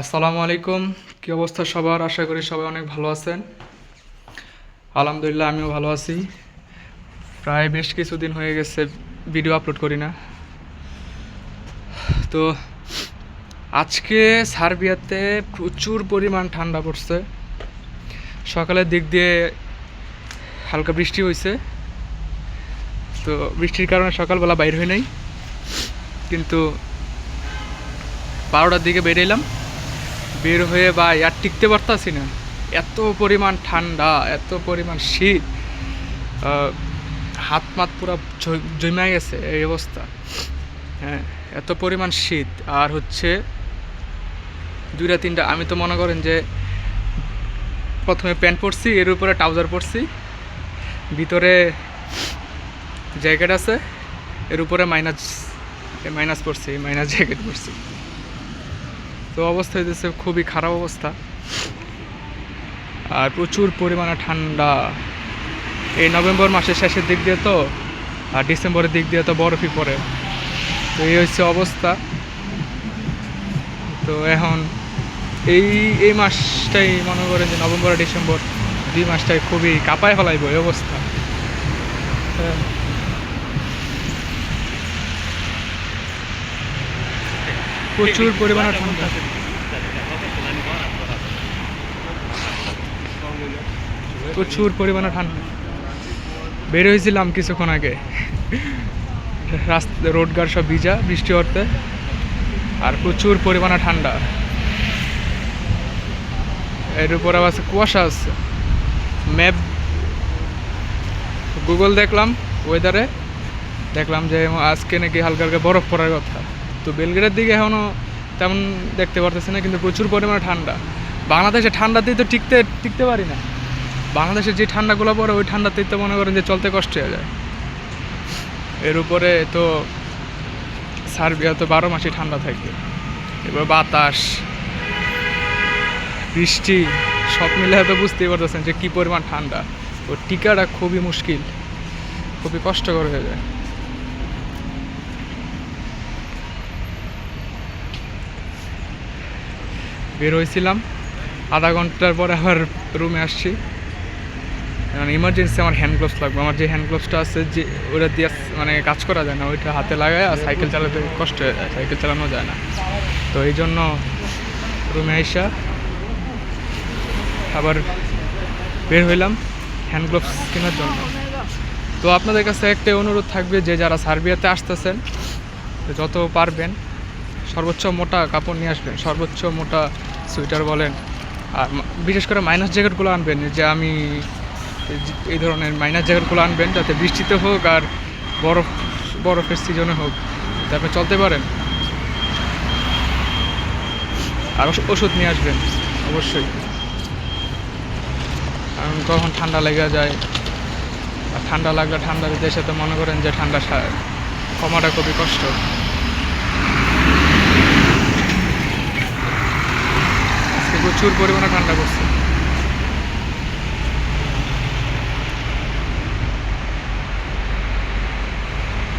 আসসালামু আলাইকুম। কী অবস্থা সবার? আশা করি সবাই অনেক ভালো আছেন। আলহামদুলিল্লাহ, আমিও ভালো আছি। প্রায় বেশ কিছুদিন হয়ে গেছে ভিডিও আপলোড করি না। তো আজকে সার্বিয়াতে প্রচুর পরিমাণ ঠান্ডা পড়ছে। সকালের দিক দিয়ে হালকা বৃষ্টি হয়েছে তো বৃষ্টির কারণে সকালবেলা বাইর হই নাই। কিন্তু বারোটার দিকে বেরিয়েলাম বের হয়ে বা আর টিকতে পারতাছি না। এত পরিমাণ ঠান্ডা, এত পরিমাণ শীত হাত মাত পুরো জমে গেছে এই অবস্থা। হ্যাঁ এত পরিমাণ শীত। আর হচ্ছে দুইটা, তিনটা, আমি তো মনে করেন যে প্রথমে প্যান্ট পরছি, এর উপরে ট্রাউজার পরছি। ভিতরে জ্যাকেট আছে, এর উপরে মাইনাস মাইনাস পরছি, মাইনাস জ্যাকেট পরছি। তো অবস্থা হইতেছে খুবই খারাপ অবস্থা। আর প্রচুর পরিমাণে ঠান্ডা। এই নভেম্বর মাসের শেষের দিক দিয়ে তো, আর ডিসেম্বরের দিক দিয়ে তো বরফই পড়ে। তো এই হচ্ছে অবস্থা। তো এখন এই এই মাসটাই মনে করেন যে নভেম্বর আর ডিসেম্বর দুই মাসটাই খুবই কাঁপায় ফেলাইব এই অবস্থা। হ্যাঁ। প্রচুর পরিমাণে ঠান্ডা। প্রচুর পরিমাণে ঠান্ডা। বের হয়েছিলাম কিছুক্ষণ আগে। রাস্তা রোডঘাট সব ভিজা, বৃষ্টি হতে আর প্রচুর পরিমাণে ঠান্ডা। এর উপর আবার কুয়াশা আছে। ম্যাপ। গুগল দেখলাম ওয়েদারে দেখলাম যে আজকে নাকি হালকা হালকা বরফ পড়ার কথা। তো বেলগ্রেডের দিকে এখনও তেমন দেখতে পারতেছি না, কিন্তু প্রচুর পরিমাণে ঠান্ডা। বাংলাদেশে ঠান্ডাতেই তো টিকতে টিকতে পারি না। বাংলাদেশে যে ঠান্ডাগুলো পড়ে, ওই ঠান্ডাতেই তো মনে করেন যে চলতে কষ্ট হয়ে যায়। এর উপরে তো সার্বিয়া তো বারো মাসই ঠান্ডা থাকে। এবার বাতাস, বৃষ্টি, সব মিলে হয়তো বুঝতেই পারতেছেন যে কী পরিমাণ ঠান্ডা। তো টিকাটা খুবই মুশকিল, খুবই কষ্টকর হয়ে যায়। বের হয়েছিলাম। আধা ঘণ্টার পরে আবার রুমে আসছি। কারণ ইমার্জেন্সি আমার হ্যান্ড গ্লোভস লাগবে। আমার যে হ্যান্ড গ্লোভসটা আছে যে ওটা দিয়ে মানে কাজ করা যায় না। ওইটা হাতে লাগায় আর সাইকেল চালাতে কষ্ট হয়ে যায়। সাইকেল চালানো যায় না। তো এই জন্য রুমে আইসা আবার বের হইলাম হ্যান্ড গ্লোভস কেনার জন্য। তো আপনাদের কাছে একটাই অনুরোধ থাকবে যে যারা সার্বিয়াতে আসতেছেন, যত পারবেন, সর্বোচ্চ মোটা কাপড় নিয়ে আসবেন। সর্বোচ্চ মোটা সোয়েটার বলেন, আর বিশেষ করে মাইনাস জ্যাকেটগুলো আনবেন, যে আমি এই ধরনের মাইনাস জ্যাকেটগুলো আনবেন যাতে বৃষ্টিতে হোক আর বরফ, বরফের সিজনে হোক। আপনি চলতে পারেন। আর ওষ- ওষুধ নিয়ে আসবেন, অবশ্যই। কারণ কখন ঠান্ডা লেগে যায়। আর ঠান্ডা লাগলে ঠান্ডা দেশে তো মনে করেন যে ঠান্ডা কমাটা খুবই কষ্ট। প্রচুর পরিমাণে ঠান্ডা পড়ছে।